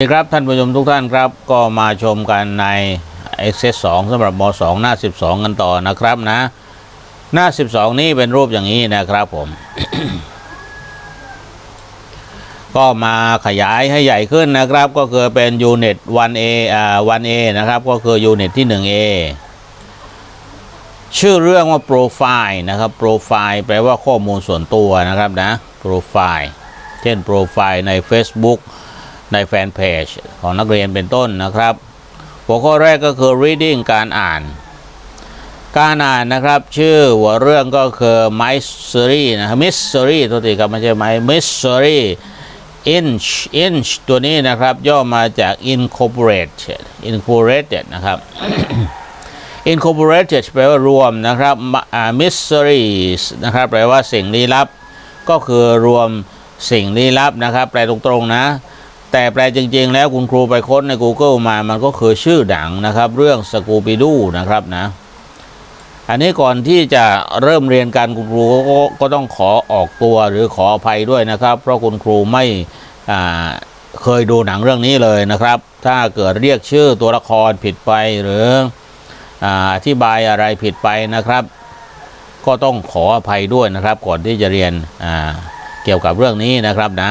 สวัสดีครับ ท่านผู้ชมทุกท่านครับ ก็มาชมกันใน Access 2สำหรับม2หน้า 12 กันต่อนะครับนะ หน้า 12 นี้เป็นรูปอย่างนี้นะครับผม ก็มาขยายให้ใหญ่ขึ้นนะครับ ก็คือเป็นยูนิต 1A อ่า 1A นะครับ ก็คือยูนิตที่ 1A ชื่อเรื่องว่าโปรไฟล์นะครับโปรไฟล์แปลว่าข้อมูลส่วนตัวนะครับนะโปรไฟล์เช่นโปรไฟล์ใน Facebook ในแฟนเพจของนักเรียนเป็นต้นนะครับ หัวข้อแรกก็คือ reading การอ่าน การอ่านนะครับ ชื่อหัวเรื่องก็คือ mystery นะ mystery ตัวตีครับไม่ใช่ my mystery inch inch ตัวนี้นะครับ ย่อมาจาก incorporated incorporated นะครับ incorporated แปลว่ารวมนะครับ mysteries นะครับ แปลว่าสิ่งลี้ลับ ก็คือรวมสิ่งลี้ลับนะครับ แปลตรงๆนะ แต่แปลจริงๆ แล้วคุณครูไปค้นใน Google มามันก็คือชื่อหนังนะครับ เรื่องสกูปิดูนะครับนะ อันนี้ก่อนที่จะเริ่มเรียนการคุณครูก็ก็ต้องขอออกตัวหรือขออภัยด้วยนะครับ เพราะคุณครูไม่เคยดูหนังเรื่องนี้เลยนะครับ ถ้าเกิดเรียกชื่อตัวละครผิดไปหรืออธิบายอะไรผิดไปนะครับ ก็ต้องขออภัยด้วยนะครับ ก่อนที่จะเรียนเกี่ยวกับเรื่องนี้นะครับนะ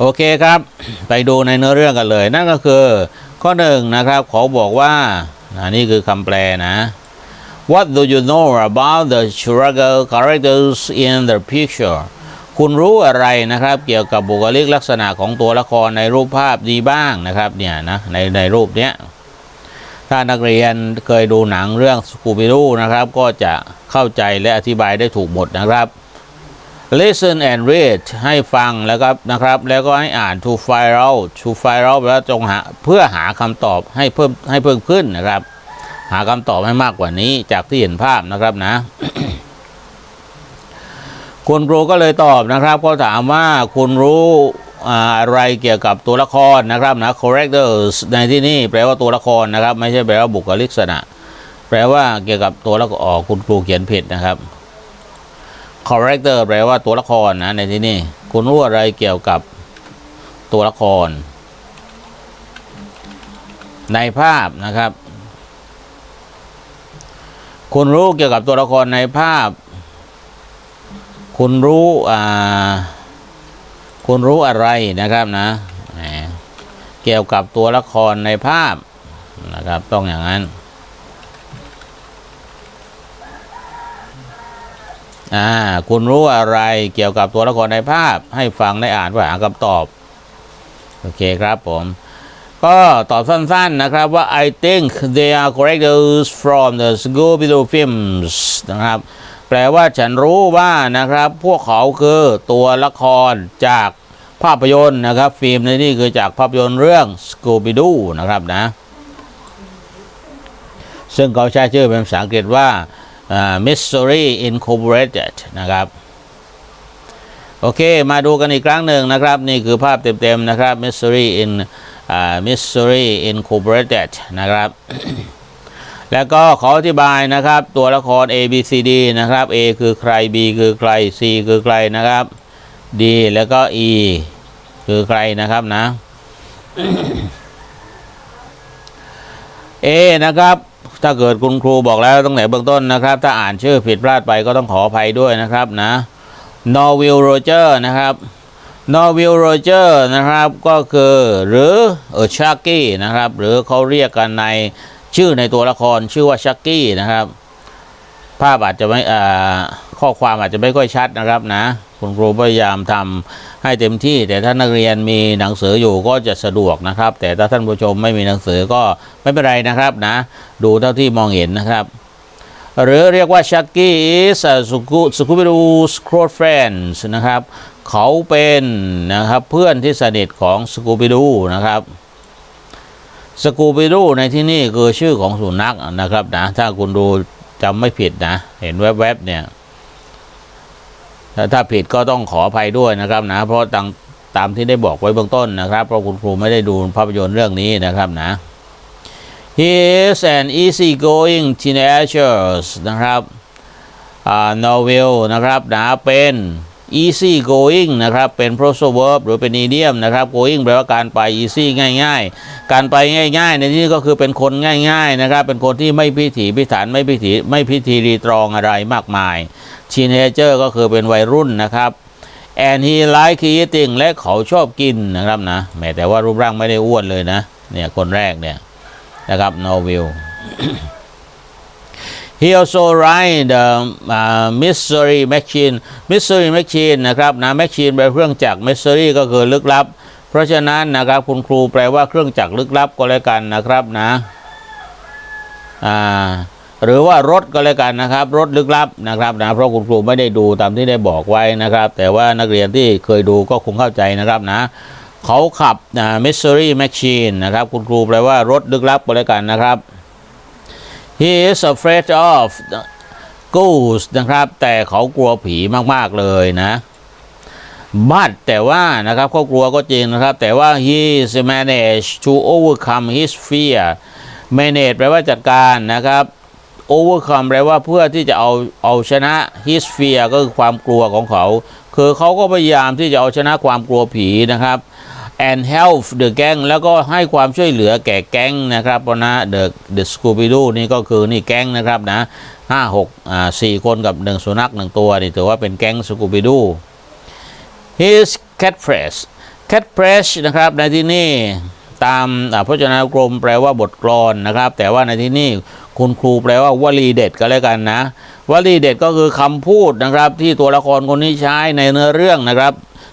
โอเคครับ ไปดูในเนื้อเรื่องกันเลย นั่นก็คือ ข้อหนึ่งนะครับขอบอกว่าอันนี้คือคำแปลนะ What do you know about the struggle characters in the picture คุณรู้อะไรนะครับเกี่ยวกับบุคลิกลักษณะของตัวละครในรูปภาพดีบ้างนะครับเนี่ยนะในในรูปเนี้ยถ้านักเรียนเคยดูหนังเรื่องสกูบิดูนะครับ ก็จะเข้าใจและอธิบายได้ถูกหมดนะครับ listen and read ให้ฟังแล้วก็นะครับ แล้วก็ให้อ่าน to find out to find out แปลว่าจงหาเพื่อหาคำตอบให้เพิ่มให้เพิ่มขึ้นนะครับ หาคำตอบให้มากกว่านี้จากที่เห็นภาพนะครับนะ คุณครูก็เลยตอบนะครับก็ถามว่าคุณรู้อะไรเกี่ยวกับตัวละครนะครับนะ characters ในที่นี่แปลว่าตัวละครนะครับ ไม่ใช่แปลว่าบุคลิกษณะ แปลว่าเกี่ยวกับตัวละครคุณครูเขียนผิดนะครับ character แปลว่าตัวละครนะในที่นี่คุณรู้อะไรเกี่ยวกับตัวละคร ในภาพนะครับ คุณรู้เกี่ยวกับตัวละครในภาพ คุณรู้อ่าคุณรู้อะไรนะครับนะเกี่ยวกับตัวละครในภาพนะครับ ต้องอย่างนั้น อ่าคุณรู้อะไรเกี่ยวกับตัวละครในภาพ ให้ฟังได้อ่านเพื่อหาคำตอบ โอเคครับผม ก็ตอบสั้นๆนะครับว่า I think they are characters from the Scooby-Doo films นะครับ แปลว่าฉันรู้ว่านะครับ พวกเขาคือตัวละครจากภาพยนตร์นะครับ ฟิล์มในนี่คือจากภาพยนตร์เรื่อง Scooby-Doo นะครับนะ ซึ่งเขาใช้ชื่อเป็นภาษาอังกฤษว่า Mystery Incorporated นะครับโอเค มาดูกันอีกครั้งหนึ่งนะครับ นี่คือภาพเต็มๆนะครับ Mystery in อ่า Mystery Incorporated นะครับแล้วก็ขออธิบายนะครับ ตัวละคร A B C D นะครับ A คือใคร B คือใคร C คือใครนะครับ D แล้วก็ E คือใครนะครับนะ A นะครับ ถ้าเกิดคุณครูบอกแล้วตั้งแต่เบื้องต้นนะครับ ถ้าอ่านชื่อผิดพลาดไปก็ต้องขออภัยด้วยนะครับนะ n o r w i l l Roger นะครับ n o r w i l l Roger นะครับก็คือหรือเออชักกี้นะครับ หรือเขาเรียกกันในชื่อในตัวละครชื่อว่าชักกี้นะครับ ภาพอาจจะไม่อ่าข้อความอาจจะไม่ค่อยชัดนะครับนะ คุณครูพยายามทำ ให้เต็มที่ แต่ถ้านักเรียนมีหนังสืออยู่ก็จะสะดวกนะครับ แต่ถ้าท่านผู้ชมไม่มีหนังสือก็ไม่เป็นไรนะครับนะ ดูเท่าที่มองเห็นนะครับ หรือเรียกว่าชักกี้ is a Scooby-Doo's close friends นะครับ เขาเป็นนะครับเพื่อนที่สนิทของ Scooby-Doo นะครับ Scooby-Doo ในที่นี่คือชื่อของสุนัขนะครับนะถ้าคุณดูจำไม่ผิดนะ เห็นแวบๆเนี่ย ถ้าถ้าผิดก็ต้องขออภัยด้วยนะครับนะ เพราะตามตามที่ได้บอกไว้เบื้องต้นนะครับ เพราะคุณครูไม่ได้ดูภาพยนตร์เรื่องนี้นะครับนะ He is an easygoing teenager นะครับ Novel นะครับนะเป็น easy going นะครับ เป็น phrasal verb หรือเป็น idiom นะครับ going แปลว่าการไป easy ง่าย ๆ การไปง่าย ๆ ในที่นี้ก็คือเป็นคนง่าย ๆ นะครับ เป็นคนที่ไม่พิถีพิถันไม่พิถีไม่พิธีรีตรองอะไรมากมาย teenager ก็คือเป็นวัยรุ่นนะครับ and he like eating และเขาชอบกินนะครับนะแม้แต่ว่ารูปร่างไม่ได้อ้วนเลยนะเนี่ยคนแรกเนี่ยนะครับ Norville He also write the uh, mystery machine mystery machine นะครับนะ machine แปลเครื่องจักร mystery ก็คือลึกลับ เพราะฉะนั้นนะครับคุณครูแปลว่าเครื่องจักรลึกลับก็แล้วกันนะครับนะอ่าหรือว่ารถก็แล้วกันนะครับ รถลึกลับนะครับนะเพราะคุณครูไม่ได้ดูตามที่ได้บอกไว้นะครับ แต่ว่านักเรียนที่เคยดูก็คงเข้าใจนะครับนะเขาขับนะ mystery machine นะครับ คุณครูแปลว่ารถลึกลับก็แล้วกันนะครับ he is afraid of ghosts นะครับ แต่เขากลัวผีมากๆเลยนะ but แต่ว่านะครับเขากลัวก็จริงนะครับ แต่ว่า he is managed to overcome his fear manage แปลว่าจัดการนะครับ overcome แปลว่าเพื่อที่จะเอาเอาชนะ his fear ก็คือความกลัวของเขา คือเขาก็พยายามที่จะเอาชนะความกลัวผีนะครับ and help the gang แล้วก็ให้ความช่วยเหลือแก่แก๊งนะครับเพราะนะ the the Scooby Doo นี่ก็คือนี่แก๊งนะครับนะห้าหกอ่าสี่คนกับหนึ่งสุนัขหนึ่งตัวนี่ถือว่าเป็นแก๊ง Scooby Doo his catchphrase catchphrase นะครับในที่นี่ตามพจนานุกรมแปลว่าบทกลอนนะครับ แต่ว่าในที่นี่คุณครูแปลว่าวลีเด็ดก็แล้วกันนะวลีเด็ดก็คือคำพูดนะครับ ที่ตัวละครคนนี้ใช้ในเนื้อเรื่องนะครับ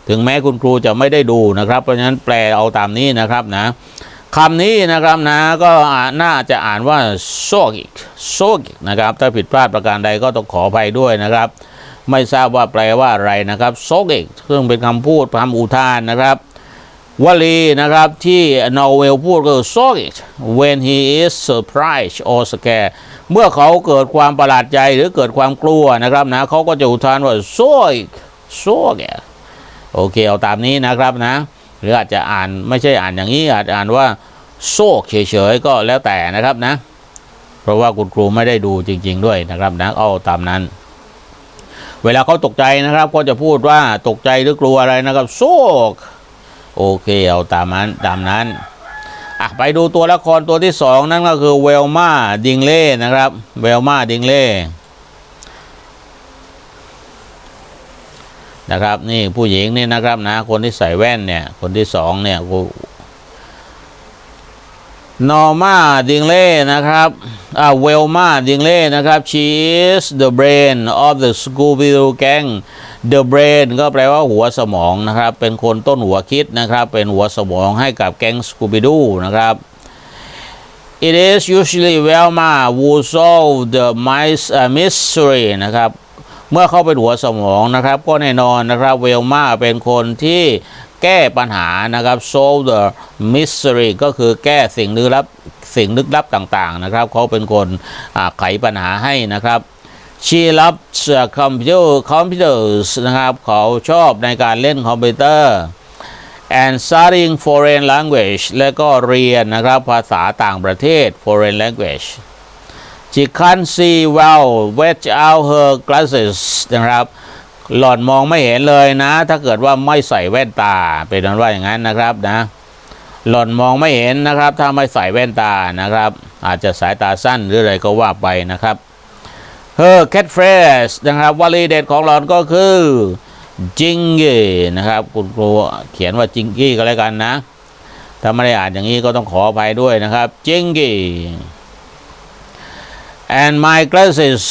ถึงแม้คุณครูจะไม่ได้ดูนะครับ เพราะฉะนั้นแปลเอาตามนี้นะครับนะคำนี้นะครับนะก็น่าจะอ่านว่า sogic sogic นะครับ ถ้าผิดพลาดประการใดก็ต้องขออภัยด้วยนะครับ ไม่ทราบว่าแปลว่าอะไรนะครับ sogic ซึ่งเป็นคำพูดคำอุทานนะครับวลีนะครับที่นอเวลพูดก็คือ so it when he is surprised or scared เมื่อเขาเกิดความประหลาดใจหรือเกิดความกลัวนะครับนะเขาก็จะอุทานว่า sogic sogic โอเคเอาตามนี้นะครับนะ หรืออาจจะอ่านไม่ใช่อ่านอย่างนี้อาจจะอ่านว่าโซกเฉยๆก็แล้วแต่นะครับนะ เพราะว่าคุณครูไม่ได้ดูจริง ๆ ด้วยนะครับนะเอาตามนั้น เวลาเขาตกใจนะครับ ก็จะพูดว่าตกใจหรือกลัวอะไรนะครับ โซกโอเคเอาตามนั้นตามนั้นอะไปดูตัวละครตัวที่สองนั่นก็คือเวลมาดิงเล่นะครับ เวลมาดิงเล่ นะครับ นี่ผู้หญิงนี่นะครับนะ คนที่ใส่แว่นเนี่ย คนที่สองเนี่ยนอร์มาดิงเล่นะครับอ่าเวลมาดิงเล่นะครับ she is the brain of the Scooby Doo gang the brain ก็แปลว่าหัวสมองนะครับ เป็นคนต้นหัวคิดนะครับ เป็นหัวสมองให้กับแก๊ง Scooby Doo นะครับ It is usually Velma who solve the mice uh, mystery นะครับ เมื่อเข้าเป็นหัวสมองนะครับ ก็แน่นอนนะครับเวลมาเป็นคนที่แก้ปัญหานะครับ solve the mystery ก็คือแก้สิ่งลึกลับสิ่งลึกลับต่างๆนะครับ เขาเป็นคนไขปัญหาให้นะครับ she loves uh, computer computers นะครับเขาชอบในการเล่นคอมพิวเตอร์ and studying foreign language และก็เรียนนะครับภาษาต่างประเทศ foreign language she can't see well without her glasses นะครับหลอนมองไม่เห็นเลยนะ ถ้าเกิดว่าไม่ใส่แว่นตา เป็นนั้นว่าอย่างนั้นนะครับนะ หลอนมองไม่เห็นนะครับ ถ้าไม่ใส่แว่นตานะครับ อาจจะสายตาสั้นหรืออะไรก็ว่าไปนะครับ her catchphrase นะครับวลีเด็ดของหลอนก็คือจิงกี้นะครับ คุณครูเขียนว่าจิงกี้ก็แล้วกันนะ ถ้าไม่ได้อ่านอย่างนี้ก็ต้องขออภัยด้วยนะครับจิงกี้ and my glasses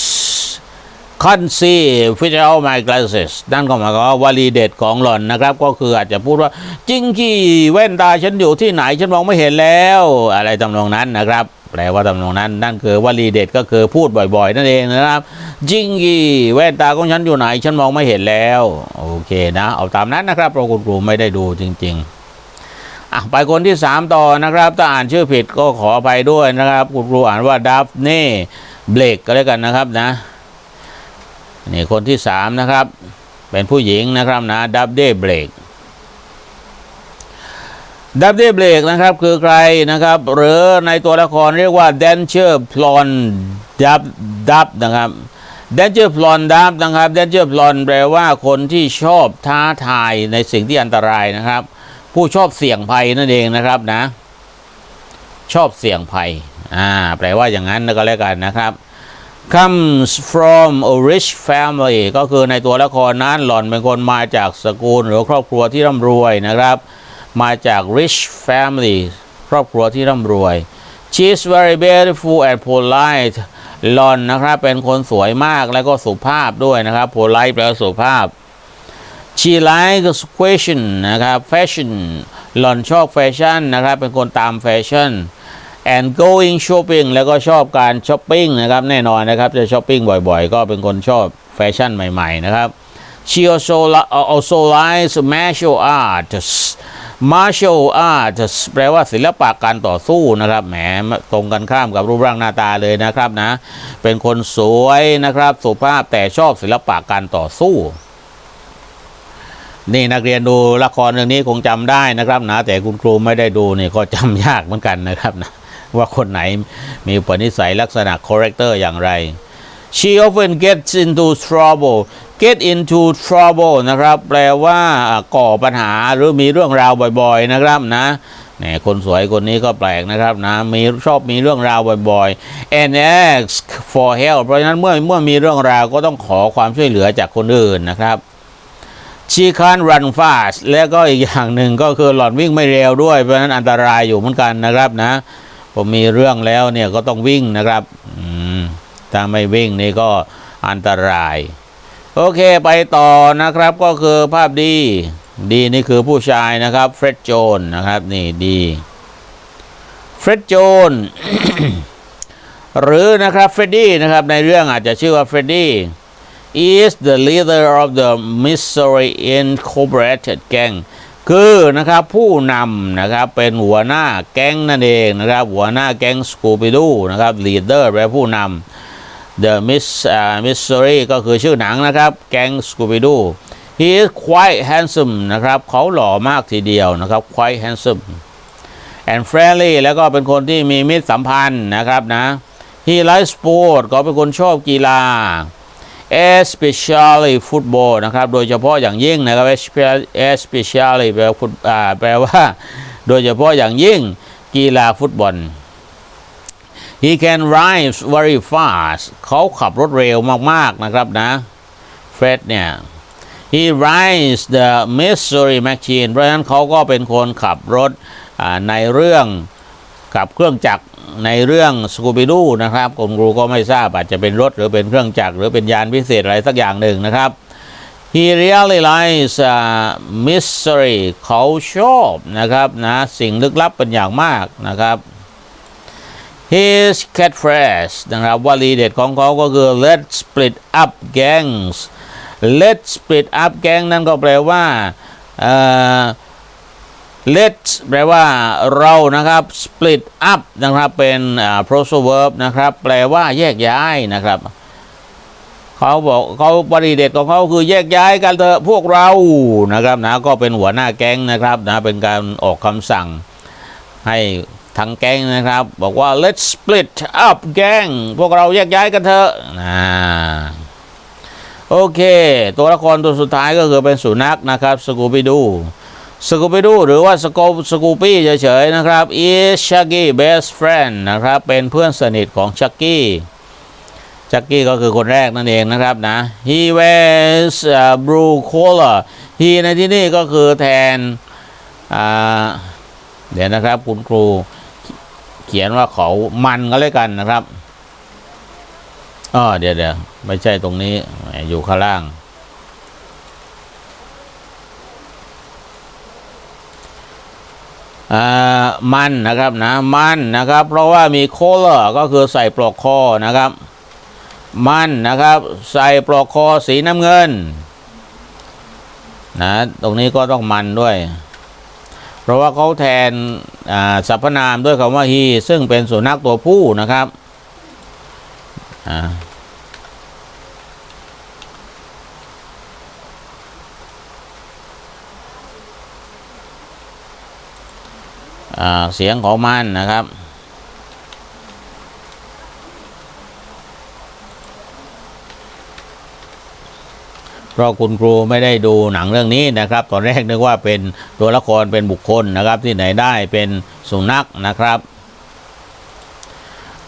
can't see without my glasses นั่นก็หมายความว่าวลีเด็ดของหล่อนนะครับ ก็คืออาจจะพูดว่าจริงกี้แว่นตาฉันอยู่ที่ไหนฉันมองไม่เห็นแล้ว อะไรทำนองนั้นนะครับแปลว่าทำนองนั้น นั่นคือวลีเด็ดก็คือพูดบ่อยๆ นั่นเองนะครับ จิงกี้แว่นตาของฉันอยู่ไหน ฉันมองไม่เห็นแล้ว โอเคนะ เอาตามนั้นนะครับเพราะคุณครูไม่ได้ดูจริง ๆอะไปคนที่สามต่อนะครับ ถ้าอ่านชื่อผิดก็ขออภัยด้วยนะครับ คุณครูอ่านว่าดับเน่ เบลกก็แล้วกันนะครับนะนี่คนที่สามนะครับ เป็นผู้หญิงนะครับนะดับเด้เบรกดับเด้เบรกนะครับคือใครนะครับ หรือในตัวละครเรียกว่าแดนเชอร์พลอนดับดับนะครับ d a n g e r p l o n ดับนะครับ d a n g e r p l o n แปลว่าคนที่ชอบท้าทายในสิ่งที่อันตรายนะครับ ผู้ชอบเสี่ยงภัยนั่นเองนะครับนะ ชอบเสี่ยงภัย อ่าแปลว่าอย่างนั้นก็แล้วกันนะครับ comes from a rich family ก็คือในตัวละครนั้นหล่อนเป็นคนมาจากสกุลหรือครอบครัวที่ร่ำรวยนะครับ มาจาก rich family ครอบครัวที่ร่ำรวย she is very beautiful and polite หล่อนนะครับเป็นคนสวยมากและก็สุภาพด้วยนะครับ polite แปลว่าสุภาพ she likes fashion นะครับ fashion หล่อนชอบแฟชั่นนะครับ เป็นคนตามแฟชั่น and going shopping แล้วก็ชอบการช้อปปิ้งนะครับแน่นอนนะครับจะช้อปปิ้งบ่อยๆ ก็เป็นคนชอบแฟชั่นใหม่ๆนะครับ she also also likes martial arts martial arts แปลว่าศิลปะการต่อสู้นะครับแหมตรงกันข้ามกับรูปร่างหน้าตาเลยนะครับนะ เป็นคนสวยนะครับสุภาพแต่ชอบศิลปะการต่อสู้นี่นักเรียนดูละครเรื่องนี้คงจำได้นะครับนะแต่คุณครูไม่ได้ดูนี่ก็จำยากเหมือนกันนะครับนะ ว่าคนไหนมีปนิสัยลักษณะ character อย่างไร she often gets into trouble get into trouble นะครับ แปลว่าก่อปัญหาหรือมีเรื่องราวบ่อย ๆ นะครับนะเนี่ยคนสวยคนนี้ก็แปลกนะครับนะมีชอบมีเรื่องราวบ่อยๆ and ask for help เพราะฉะนั้นเมื่อเมื่อมีเรื่องราวก็ต้องขอความช่วยเหลือจากคนอื่นนะครับ she can't run fast แล้วก็อีกอย่างหนึ่งก็คือหล่อนวิ่งไม่เร็วด้วย เพราะฉะนั้นอันตรายอยู่เหมือนกันนะครับนะ ผมมีเรื่องแล้วเนี่ยก็ต้องวิ่งนะครับถ้าไม่วิ่งนี่ก็อันตราย โอเคไปต่อนะครับก็คือภาพดี ดีนี่คือผู้ชายนะครับเฟร็ดโจนนะครับนี่ดีเฟร็ดโจนหรือนะครับเฟรดดี้นะครับในเรื่องอาจจะชื่อว่าเฟรดดี้ is the leader of the Missouri Incorporated Gang คือนะครับผู้นำนะครับเป็นหัวหน้าแก๊งนั่นเองนะครับหัวหน้าแก๊งสกูปิดูนะครับ leader แปลผู้นำ The Miss uh, Missouri ก็คือชื่อหนังนะครับแก๊งสกูปิดู he is quite handsome นะครับเขาหล่อมากทีเดียวนะครับ quite handsome and friendly แล้วก็เป็นคนที่มีมิตรสัมพันธ์นะครับนะ he likes sport ก็เป็นคนชอบกีฬา especially football นะครับ โดยเฉพาะอย่างยิ่งนะครับ especially แปลว่าแปลว่า โดยเฉพาะอย่างยิ่งกีฬาฟุตบอล he can ride very fast เขาขับรถเร็วมาก ๆ นะครับนะ เฟร็ดเนี่ย he rides the Missouri Machine เพราะฉะนั้นเขาก็เป็นคนขับรถในเรื่องขับเครื่องจักร ในเรื่องสกูบิดูนะครับคุณครูก็ไม่ทราบอาจจะเป็นรถหรือเป็นเครื่องจักรหรือเป็นยานพิเศษอะไรสักอย่างหนึ่งนะครับ he really likes uh, mystery เขาชอบนะครับนะสิ่งลึกลับเป็นอย่างมากนะครับ his catchphrase นะครับวลีเด็ดของเขาก็คือ let's split up gangs let's split up gang นั่นก็แปลว่า let แปลว่าเรานะครับ split up นะครับเป็นอ่า phrasal verb นะครับ แปลว่าแยกย้ายนะครับเขาบอกเขาบริเด็ดของเขาคือแยกย้ายกันเถอะพวกเรานะครับนะก็เป็นหัวหน้าแก๊งนะครับนะเป็นการออกคำสั่งให้ทั้งแก๊งนะครับ บอกว่า let's split up แก๊งพวกเราแยกย้ายกันเถอะนะโอเค ตัวละครตัวสุดท้ายก็คือเป็นสุนัขนะครับสกูบิดู สกูปิดูหรือว่าสกูสกูปี้เฉยๆนะครับ is Shaggy best friend นะครับ เป็นเพื่อนสนิทของชักกี้ชักกี้ก็คือคนแรกนั่นเองนะครับนะ he wears a blue collar he ในที่นี่ก็คือแทน เดี๋ยวนะครับคุณครูเขียนว่าเขามันก็เลยกันนะครับอ๋อเดี๋ยวเดี๋ยวไม่ใช่ตรงนี้อยู่ข้างล่าง อ่า มันนะครับนะมันนะครับ เพราะว่ามีโคเลอร์ก็คือใส่ปลอกคอนะครับ มันนะครับ ใส่ปลอกคอสีน้ำเงินนะตรงนี้ก็ต้องมันด้วย เพราะว่าเขาแทนสรรพนามด้วยคำว่า he ซึ่งเป็นสุนัขตัวผู้นะครับอ่า เสียงของมันนะครับ เพราะคุณครูไม่ได้ดูหนังเรื่องนี้นะครับ ตอนแรกนึกว่าเป็นตัวละครเป็นบุคคลนะครับ ที่ไหนได้เป็นสุนัขนะครับ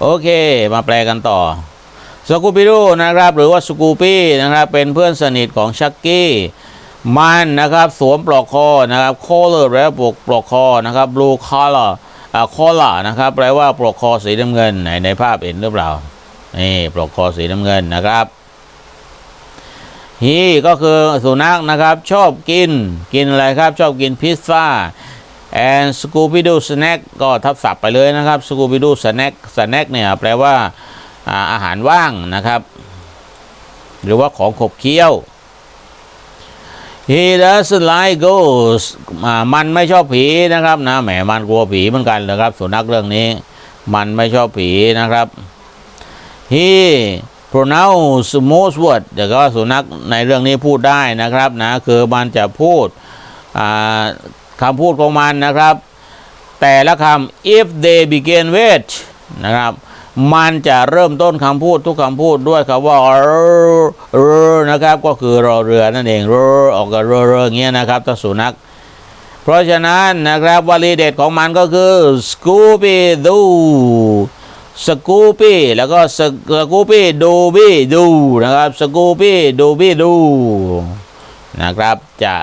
โอเคมาแปลกันต่อสกูปิดูนะครับ หรือว่าสกูปี้นะครับ เป็นเพื่อนสนิทของชักกี้ มันนะครับสวมปลอกคอนะครับ collar แปลว่าปลอกปลอกคอนะครับ blue collar อ่า collar นะครับแปลว่าปลอกคอสีน้ำเงินไหนในภาพเห็นหรือเปล่านี่ปลอกคอสีน้ำเงินนะครับฮีก็คือสุนัขนะครับ ชอบกินกินอะไรครับ ชอบกินพิซซ่า and Scooby Doo snack ก็ทับศัพท์ไปเลยนะครับ Scooby Doo snack snack เนี่ยแปลว่าอ่าอาหารว่างนะครับ หรือว่าของขบเคี้ยว He doesn't like ghosts มันไม่ชอบผีนะครับนะแหมมันกลัวผีเหมือนกันนะครับสุนัขเรื่องนี้ มันไม่ชอบผีนะครับ He pronounce most word เดี๋ยวก็สุนัขในเรื่องนี้พูดได้นะครับนะคือมันจะพูดคำพูดของมันนะครับ แต่ละคำ if they begin with นะครับ มันจะเริ่มต้นคำพูดทุกคำพูดด้วยคำว่า r นะครับ ก็คือรอเรือนั่นเอง r ออกกับเรืออย่างเงี้ยนะครับถ้าสุนัขเพราะฉะนั้นนะครับวลีเด็ดของมันก็คือ Scooby Doo Scooby แล้วก็ Scooby Dooby Doo นะครับ Scooby Dooby Doo นะครับจะ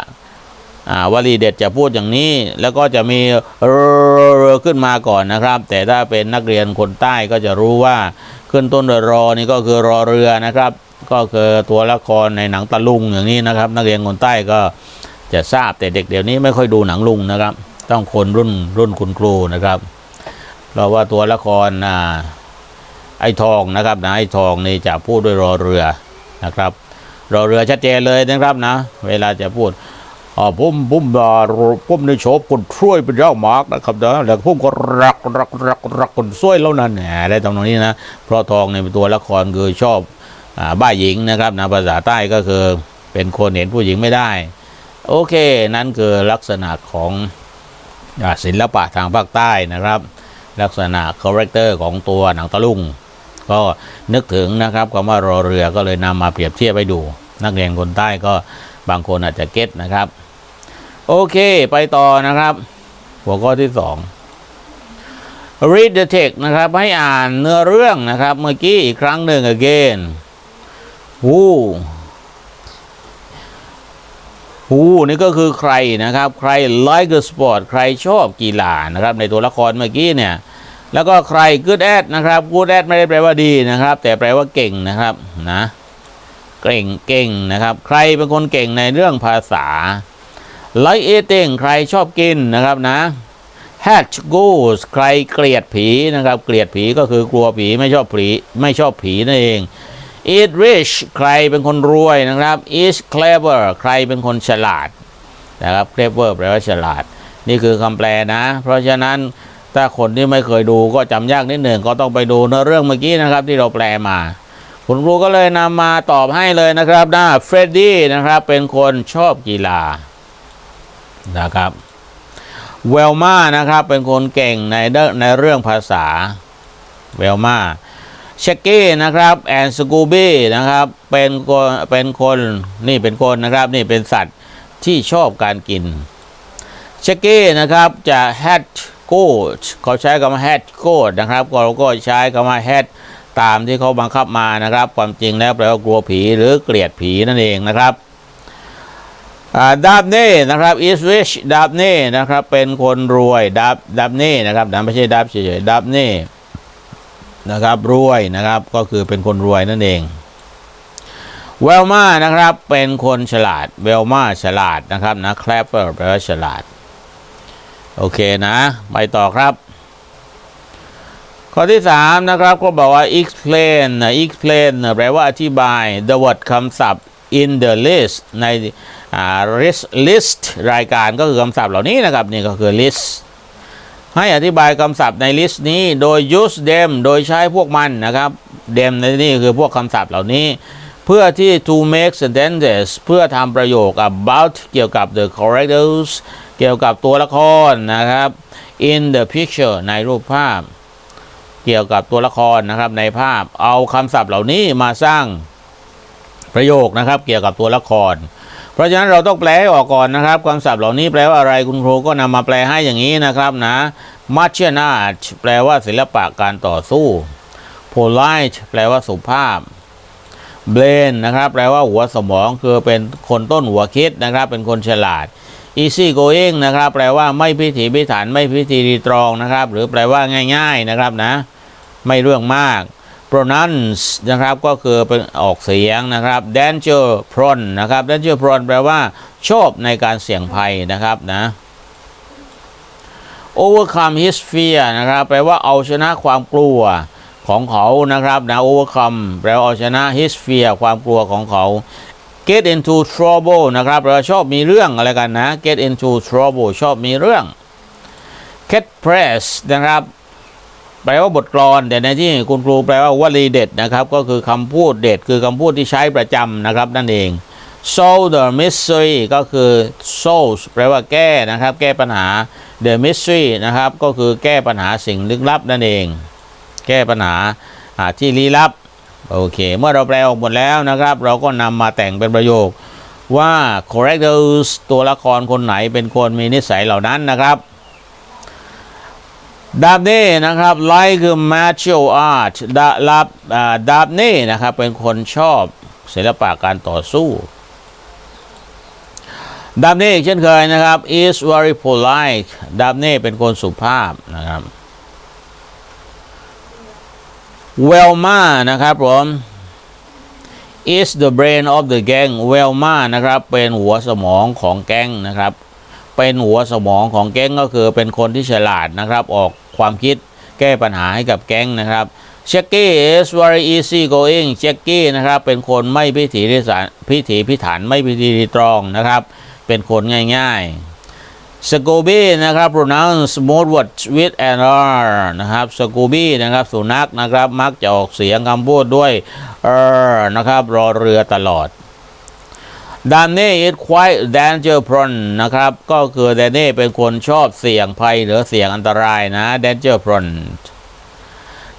วลีเด็ดจะพูดอย่างนี้ แล้วก็จะมีเรอ ขึ้นมาก่อนนะครับ แต่ถ้าเป็นนักเรียนคนใต้ก็จะรู้ว่าขึ้นต้นด้วยรอนี่ก็คือรอเรือนะครับ ก็คือตัวละครในหนังตะลุงอย่างนี้นะครับ นักเรียนคนใต้ก็จะทราบแต่เด็กเดี๋ยวนี้ไม่ค่อยดูหนังลุงนะครับ ต้องคนรุ่นรุ่นคุณครูนะครับเพราะว่าตัวละครอ่าไอ้ทองนะครับนะไอ้ทองนี่จะพูดด้วยรอเรือนะครับรอเรือชัดเจนเลยนะครับนะ เวลาจะพูด ผมผมอ่าผมในโฉบคนช่วยเป็นเจ้าหมากนะครับนะแล้วผมก็รักรักรักรักคนช่วยแล้วนั่นแหมได้ตรงนี้นะเพราะทองเนี่ยเป็นตัวละครคือชอบอบ้าหญิงนะครับนะภาษาใต้ก็คือเป็นคนเห็นผู้หญิงไม่ได้ โอเค นั่นคือลักษณะของศิลปะทางภาคใต้นะครับ ลักษณะคาแรคเตอร์ของตัวหนังตะลุงก็นึกถึงนะครับคำว่ารอเรือก็เลยนำมาเปรียบเทียบให้ดู นักเรียนคนใต้ก็บางคนอาจจะเก็ตนะครับ โอเค ไปต่อนะครับ หัวข้อที่สอง read the text นะครับ ให้อ่านเนื้อเรื่องนะครับ เมื่อกี้อีกครั้งหนึ่ง again who who นี่ก็คือใครนะครับ ใคร like a sport ใครชอบกีฬานะครับ ในตัวละครเมื่อกี้เนี่ย แล้วก็ใคร good at นะครับ good at ไม่ได้แปลว่าดีนะครับ แต่แปลว่าเก่งนะครับนะ เก่งเก่งนะครับ ใครเป็นคนเก่งในเรื่องภาษา like eating ใครชอบกินนะครับนะ hatch ghost ใครเกลียดผีนะครับ เกลียดผีก็คือกลัวผีไม่ชอบผีไม่ชอบผีนั่นเอง eat rich ใครเป็นคนรวยนะครับ is clever ใครเป็นคนฉลาดนะครับ clever แปลว่าฉลาด นี่คือคำแปลนะ เพราะฉะนั้นถ้าคนที่ไม่เคยดูก็จำยากนิดหนึ่งก็ต้องไปดูเนื้อเรื่องเมื่อกี้นะครับ ที่เราแปลมาคุณครูก็เลยนำมาตอบให้เลยนะครับนะเฟรดดี้นะครับเป็นคนชอบกีฬา นะครับเวลมานะครับเป็นคนเก่งในเรื่องในเรื่องภาษาเวลมาเชกกี้นะครับแอนสกูบี้นะครับเป็นคนเป็นคนนี่เป็นคนนะครับนี่เป็นสัตว์ที่ชอบการกินเชกกี้นะครับจะ hat goat เขาใช้คำว่า hat goat นะครับเราก็ใช้คำว่า hat ตามที่เขาบังคับมานะครับ ความจริงแล้วแปลว่ากลัวผีหรือเกลียดผีนั่นเองนะครับ ดาบเน่นะครับ is rich ดาบเน่นะครับเป็นคนรวยดาบดาบเน่นะครับนะไม่ใช่ดาบเฉยๆดาบเน่นะครับรวยนะครับก็คือเป็นคนรวยนั่นเองเวลมานะครับเป็นคนฉลาดเวลมาฉลาดนะครับนะ clever แปลว่าฉลาด โอเคนะ ไปต่อครับข้อที่ 3 นะครับ ก็บอกว่า explain นะ explain นะแปลว่าอธิบาย the word คำศัพท์ in the list ใน list list รายการก็คือคำศัพท์เหล่านี้นะครับนี่ก็คือ list ให้อธิบายคำศัพท์ใน list นี้โดย use them โดยใช้พวกมันนะครับ them ในนี่คือพวกคำศัพท์เหล่านี้ เพื่อที่ to make sentences เพื่อทำประโยค about เกี่ยวกับ the characters เกี่ยวกับตัวละครนะครับ in the picture ในรูปภาพ เกี่ยวกับตัวละครนะครับในภาพเอาคำศัพท์เหล่านี้มาสร้างประโยคนะครับ เกี่ยวกับตัวละคร เพราะฉะนั้นเราต้องแปลให้ออกก่อนนะครับคำศัพท์เหล่านี้แปลว่าอะไรคุณครูก็นำมาแปลให้อย่างนี้นะครับนะ martial art แปลว่าศิลปะการต่อสู้ polite แปลว่าสุภาพ brain นะครับ แปลว่าหัวสมองคือเป็นคนต้นหัวคิดนะครับ เป็นคนฉลาด easy going นะครับ แปลว่าไม่พิถีพิถันไม่พิธีรีตรองนะครับ หรือแปลว่าง่าย ๆนะครับนะ ไม่เรื่องมาก pronounce นะครับก็คือเป็นออกเสียงนะครับ danger prone นะครับ danger prone แปลว่า ชอบในการเสี่ยงภัยนะครับนะ overcome his fear นะครับแปลว่าเอาชนะความกลัวของเขานะครับนะ overcome แปลว่าเอาชนะ his fear ความกลัวของเขา get into trouble นะครับแปลว่าชอบมีเรื่องอะไรกันนะ get into trouble ชอบมีเรื่อง cat press นะครับ แปลว่าบทกลอน แต่ในที่คุณครูแปลว่าวลีเด็ดนะครับ ก็คือคำพูดเด็ด คือคำพูดที่ใช้ประจำนะครับ นั่นเอง solve the mystery ก็คือ solve แปลว่าแก้นะครับ แก้ปัญหา the mystery นะครับ ก็คือแก้ปัญหาสิ่งลึกลับนั่นเอง แก้ปัญหาที่ลี้ลับ โอเค เมื่อเราแปลออกหมดแล้วนะครับ เราก็นำมาแต่งเป็นประโยคว่า characters ตัวละครคนไหนเป็นคนมีนิสัยเหล่านั้นนะครับ ดาบเน่นะครับ like คือ martial art ดาลับดาบเน่นะครับ เป็นคนชอบศิลปะการต่อสู้ ดาบเน่เช่นเคยนะครับ is very polite ดาบเน่เป็นคนสุภาพนะครับ Velma นะครับผม is the brain of the gang Velma นะครับ เป็นหัวสมองของแก๊งนะครับ เป็นหัวสมองของแก๊งก็คือเป็นคนที่ฉลาดนะครับออกความคิดแก้ปัญหาให้กับแก๊งนะครับเช c กกี้ is very easy going เช c กกี้นะครับเป็นคนไม่พิถีพิถันพิถีพิถันไม่พิถีพิตรองนะครับเป็นคนง่ายๆสกูบี้นะครับ pronounce most words with an r นะครับสกูบี้นะครับสุนัขนะครับมักจะออกเสียงคำพูดด้วย r นะครับรอเรือตลอด ดานเน่ is quite danger prone นะครับ ก็คือดานเน่เป็นคนชอบเสี่ยงภัยหรือเสี่ยงอันตรายนะ danger prone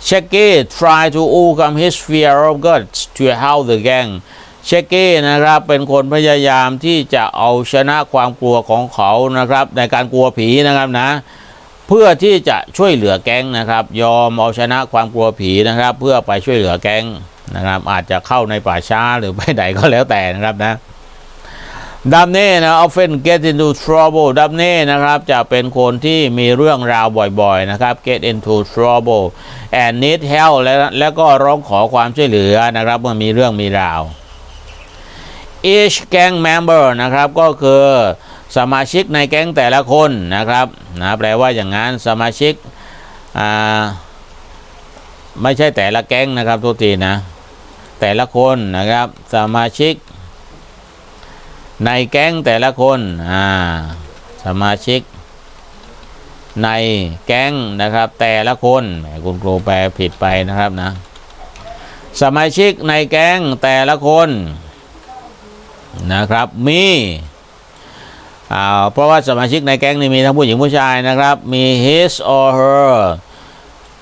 เชคกี้ try to overcome his fear of gods to help the gang เชคกี้นะครับเป็นคนพยายามที่จะเอาชนะความกลัวของเขานะครับ ในการกลัวผีนะครับนะ เพื่อที่จะช่วยเหลือแก๊งนะครับ ยอมเอาชนะความกลัวผีนะครับ เพื่อไปช่วยเหลือแก๊งนะครับ อาจจะเข้าในป่าช้าหรือไปไหนก็แล้วแต่นะครับนะ ดัมเน่นะ often get into trouble ดัมเน่นะครับจะเป็นคนที่มีเรื่องราวบ่อยๆนะครับ get into trouble and need help และแล้วก็ร้องขอความช่วยเหลือนะครับเมื่อมีเรื่องมีราว each gang member นะครับก็คือสมาชิกในแก๊งแต่ละคนนะครับนะแปลว่าอย่างนั้นสมาชิกอ่าไม่ใช่แต่ละแก๊งนะครับทุกทีนะแต่ละคนนะครับสมาชิก ในแก๊งแต่ละคนอ่าสมาชิก ในแก๊งนะครับ แต่ละคนแหมคุณครูแปลผิดไปนะครับนะ สมาชิกในแก๊งแต่ละคนนะครับมีอ่าเพราะว่าสมาชิกในแก๊งนี่มีทั้งผู้หญิงผู้ชายนะครับ มี his or her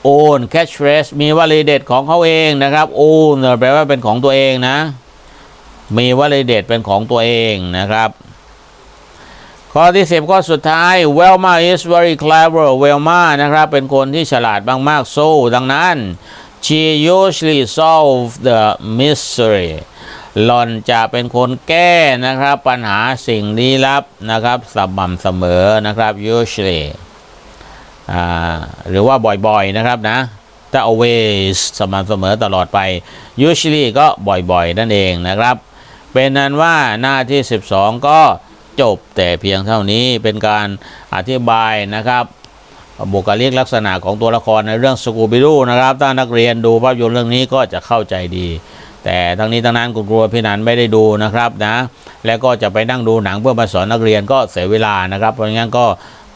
own catchphrase มีวลีเด็ดของเขาเองนะครับ own แปลว่าเป็นของตัวเองนะ มีวลีเด็ดเป็นของตัวเองนะครับ ข้อที่ 10 ข้อสุดท้าย Velma is very clever Velma นะครับ เป็นคนที่ฉลาดมากๆ so ดังนั้น she usually solve the mystery หล่อนจะเป็นคนแก้นะครับ ปัญหาสิ่งลี้ลับนะครับสม่ำเสมอนะครับ usually หรือว่าบ่อยๆนะครับนะถ้า always สม่ำเสมอตลอดไป usually ก็บ่อยๆ นั่นเองนะครับ เป็นนั้นว่าหน้าที่ 12 ก็จบแต่เพียงเท่านี้เป็นการอธิบายนะครับบุคลิกลักษณะของตัวละครในเรื่องสกูบิดูนะครับ ถ้านักเรียนดูภาพยนตร์เรื่องนี้ก็จะเข้าใจดี แต่ทั้งนี้ทั้งนั้นคุณครูพี่นันไม่ได้ดูนะครับนะ แล้วก็จะไปนั่งดูหนังเพื่อมาสอนนักเรียนก็เสียเวลานะครับ เพราะงั้นก็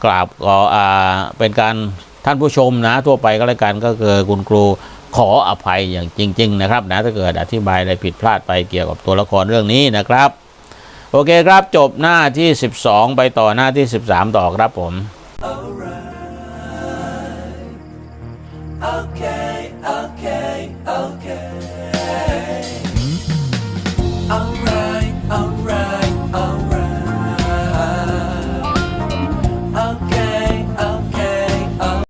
กราบขออ่าเป็นการท่านผู้ชมนะทั่วไปก็แล้วกันก็คือคุณครู ขออภัยอย่างจริง ๆ นะครับนะถ้าเกิดอธิบายอะไรผิดพลาดไปเกี่ยวกับตัวละครเรื่องนี้นะครับ โอเคครับจบหน้าที่ 12 ไปต่อหน้าที่ 13 ต่อครับผม Alright. Okay.